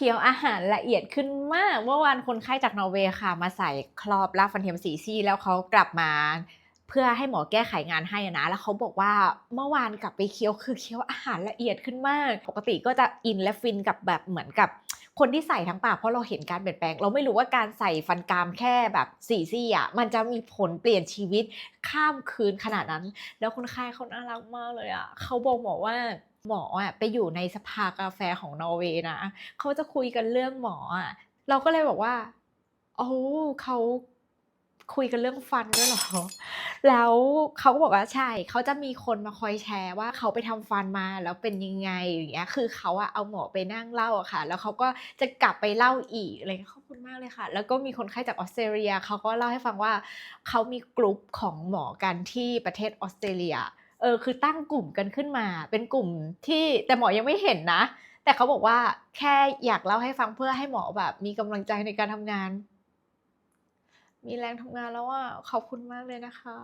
คี้ยวอาหารละเอียดขึ้นมาก เมื่อวานคนไข้จากนอร์เวย์ค่ะ มาใส่ครอบลาฟันเทียมสีซี่ แล้วเขากลับมา เพื่อให้หมอแก้ไขงานให้นะ แล้วเขาบอกว่าเมื่อวานกลับไปเคี้ยวคือเคี้ยวอาหารละเอียดขึ้นมาก ปกติก็จะอินและฟินกับแบบเหมือนกับ คนที่ใส่ทั้งปากเพราะเราเห็นการเปลี่ยนแปลง เราไม่รู้ว่าการใส่ฟันกรามแค่แบบสี่ซี่อะมันจะมีผลเปลี่ยนชีวิตข้ามคืนขนาดนั้น แล้วคนไข้เขาน่ารักมากเลยอะเขาบอกหมอว่าหมออะไปอยู่ในสภากาแฟของนอร์เวย์นะเขาจะคุยกันเรื่องหมออะเราก็เลยบอกว่าโอ้เขา คุยกันเรื่องฟันด้วยหรอ แล้วเขาก็บอกว่าใช่ เขาจะมีคนมาคอยแชร์ว่าเขาไปทำฟันมาแล้วเป็นยังไงอย่างเงี้ย คือเขาอะเอาหมอไปนั่งเล่าอะค่ะ แล้วเขาก็จะกลับไปเล่าอีกอะไรเงี้ยขอบคุณมากเลยค่ะ แล้วก็มีคนไข้จากออสเตรเลียเขาก็เล่าให้ฟังว่าเขามีกลุ่มของหมอกันที่ประเทศออสเตรเลีย เออ คือตั้งกลุ่มกันขึ้นมา เป็นกลุ่มที่แต่หมอยังไม่เห็นนะ แต่เขาบอกว่าแค่อยากเล่าให้ฟังเพื่อให้หมอแบบมีกำลังใจในการทำงาน มีแรงทำงานแล้วอะขอบคุณมากเลยนะคะ